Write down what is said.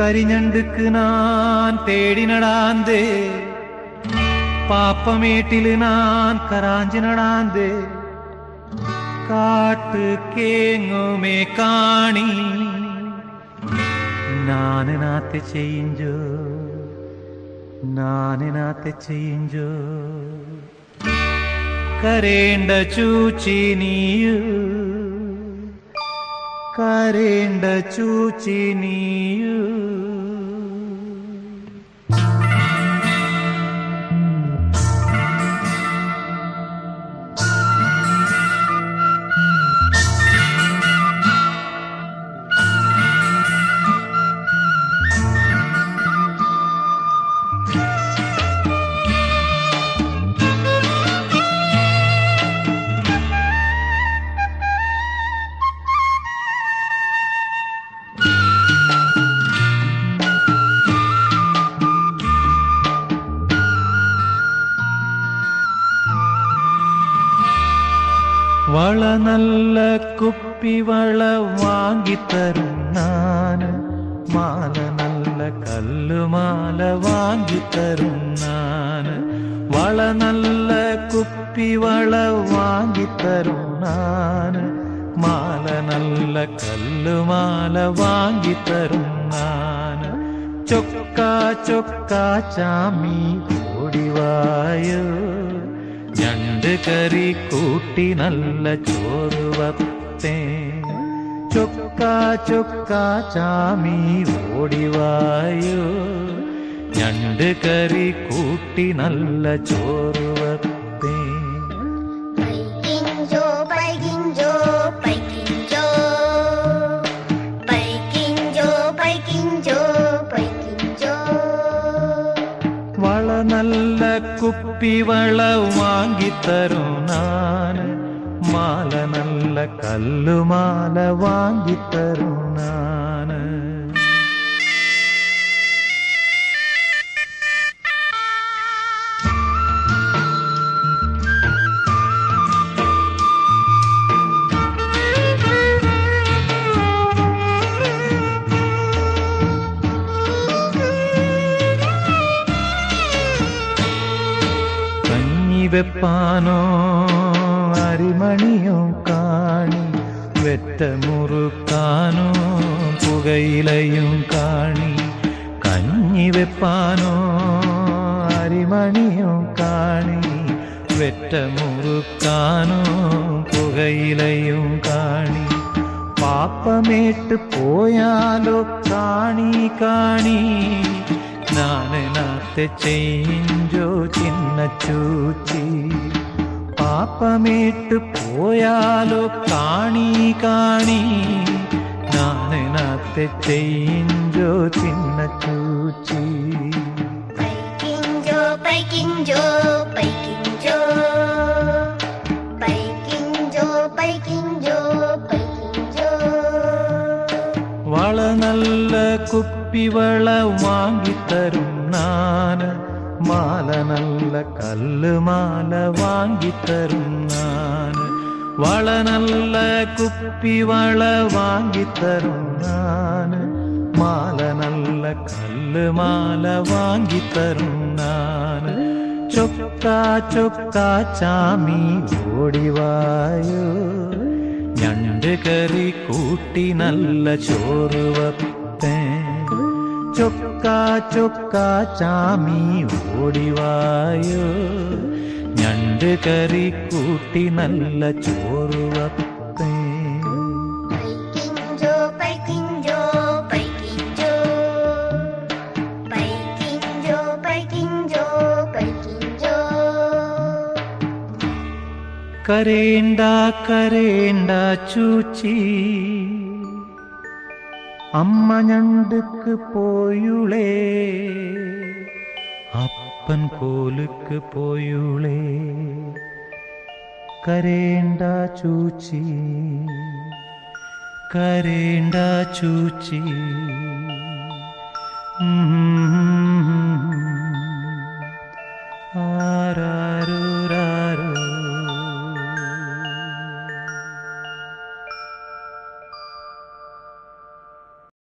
കരിഞ്ഞണ്ടുക്ക് നാൻ തേടിനടാന്തേ പാപ്പമേട്ടിൽ നാൻ കാട്ട് കേങ്ങുമേ കാണി. നാനനാത്തെ ചെയ്ഞ്ചോ നാനനാത്തെ ചെയ്ഞ്ചോ കരേണ്ട ചൂച്ചി നീയു കരേണ്ട ചൂച്ചി വള നല്ല കുപ്പി വള വാങ്ങിത്തരും നാന് മാല നല്ല കല്ലുമാല വാങ്ങിത്തരും നാന് വള നല്ല കുപ്പി വള വാങ്ങിത്തരും നാന് മാല നല്ല കല്ലുമാല വാങ്ങിത്തരും നാന് ചൊക്ക ചൊക്ക ചാമി ഓടിവായോ ഞണ്ട് കറി കൂട്ടി നല്ല ചോറ് വപ്പേ ചൊക്ക ചൊക്ക ചാമി ഓടിവായോ ഞണ്ട് കറി കൂട്ടി നല്ല ചോറ് குப்பி வளவு வாங்கி தரும் நான் மாலை நல்ல கல்லு மாலை வாங்கி தரும் நான் வெப்பானோ அரிமணியும் காணி வெட்ட முறுக்கானோ புகையிலையும் காணி கண்ணி வெப்பானோ அரிமணியும் காணி வெட்ட முறுக்கானோ புகையிலையும் காணி பாப்பமேட்டு போயாலோ காணி காணி జ్ఞాననాథ చెయ్యింజో చిన్న చూచి పాపమేట్టు పోయాలో కాణి కాణి జ్ఞాననాథ చెయ్యింజో చిన్న చూచి పైకింజో పైకింజో పైకింజో పైకింజో పైకింజో കുപ്പി വള വാങ്ങിത്തരും നാന്. മാല നല്ല കല്ല് മാല വാങ്ങിത്തരും നാന്. വള നല്ല കുപ്പിവള വാങ്ങിത്തരും നാന്. മാല നല്ല കല്ല് മാല വാങ്ങിത്തരും നാന്. ചൊക്ക ചൊക്ക ചാമി ഓടിവായോ ഞണ്ട് കറി കൂട്ടി നല്ല ചോറ് വപ്പേ. ചൊക്ക ചൊക്ക ചാമി ഓടിവായോ? ഞണ്ട് കറി കൂട്ടി നല്ല ചോറ് വപ്പേ പൈക്കിഞ്ചോ പൈക്കിഞ്ചോ പൈക്കിഞ്ചോ. പൈക്കിഞ്ചോ പൈക്കിഞ്ചോ പൈക്കിഞ്ചോ. കരേണ്ട കരേണ്ട ചൂച്ചി. അമ്മ ഞണ്ടുക്ക് പോയുളേ. അപ്പൻ കോലുക്ക് പോയുളേ. കരേണ്ട ചൂച്ചി കരേണ്ട ചൂച്ചി. ആരാരോ